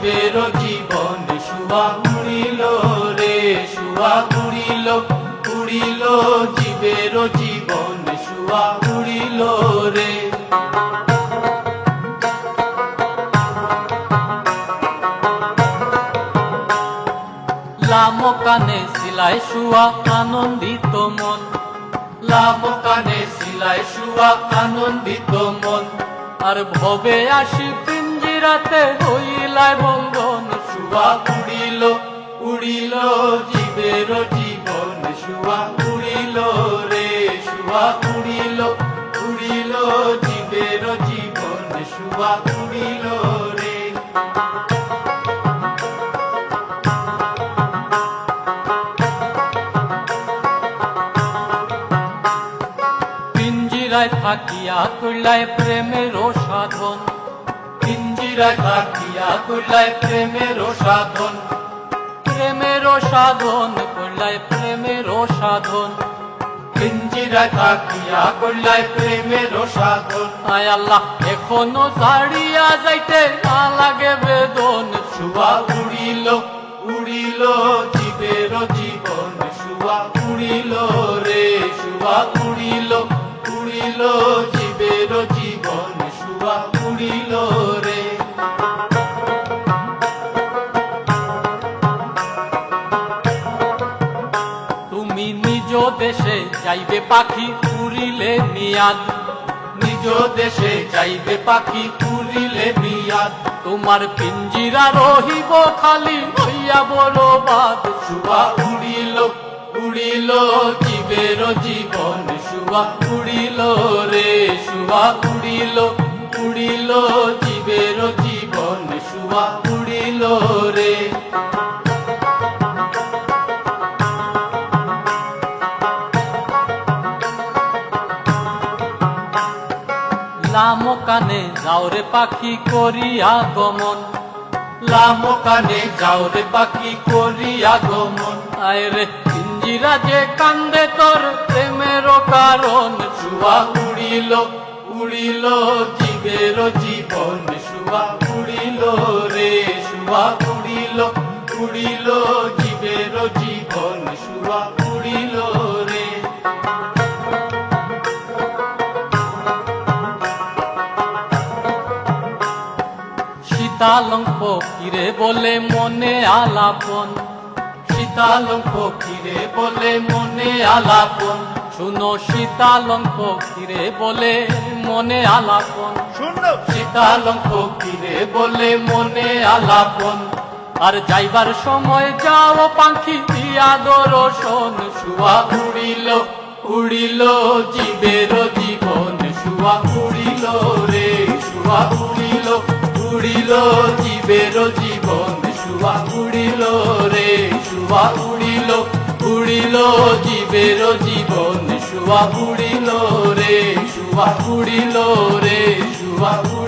জীবের জীবন শুয়া উড়িল রে শুয়া উড়িল উড়িল জীবের জীবন শুয়া উড়িল রে। লাম কানে সিলাই শুয়া আনন্দিত মন। লাম কানে সিলাই শুয়া আনন্দিত মন। আর ভবে আসি পিঞ্জিরাতে হইলাই বন্ধন শুয়া উড়িল উড়িল জীবের জীবন, শুয়া উড়িল রে, শুয়া উড়িল উড়িল জীবের জীবন, শুয়া উড়িল রে। পিঞ্জিরায় থাকিয়া কইলাই প্রেমের সাধন। সাধন। প্রেমের প্রেমের সাধন। পিঞ্জিরা থাকিয়া করলাই প্রেমের সাধন। আয় আল্লাহ, এখনও ছাড়িয়া যাইতে না লাগে বেদন। শুয়া উড়িল উড়িল জীবের জীবন। শুয়া উড়িল রে শুয়া উড়িল। দেশে যাইবে পাখি উড়িলে মিয়াদ নিজ দেশে যাইবে পাখি উড়িলে বিয়াদ তোমার পিঞ্জিরা রহিব খালি হইয়া বড় বাদ শুয়া উড়িল উড়িল জীবের জীবন। শুয়া উড়িল রে শুয়া উড়িল উড়িল জীবের জীবন। শুয়া উড়িল রে। লাম কানে যাওরে পাখি করিয়া গমন লাম কানে যাও রে পাখি করিয়া গমন আয় রে যে কান্দে তোর প্রেমের কারণ শুয়া উড়িল উড়িল জীবের জীবন। শুয়া উড়িল রে শুয়া উড়িল উড়িল জীবের জীবন। শুয়া উড়িল রে। শীতালং ফকিরে বলে মনে আলাপন? শীতালং ফকিরে বলে মনে আলাপন? শুনো শীতালং ফকিরে বলে মনে আলাপন? শীতালং ফকিরে বলে মনে আলাপন? আর যাইবার সময় যাও পাখি দিয়া দর্শন শুয়া উড়িল উড়িল জীবের জীবন শুয়া উড়িল রে শুয়া উড়িল উড়িল, জীবের জীবন শুয়া উড়িল রে শুয়া উড়িল উড়িল, জীবের জীবন শুয়া উড়িল রে শুয়া উড়িল রে শুয়া উড়িল।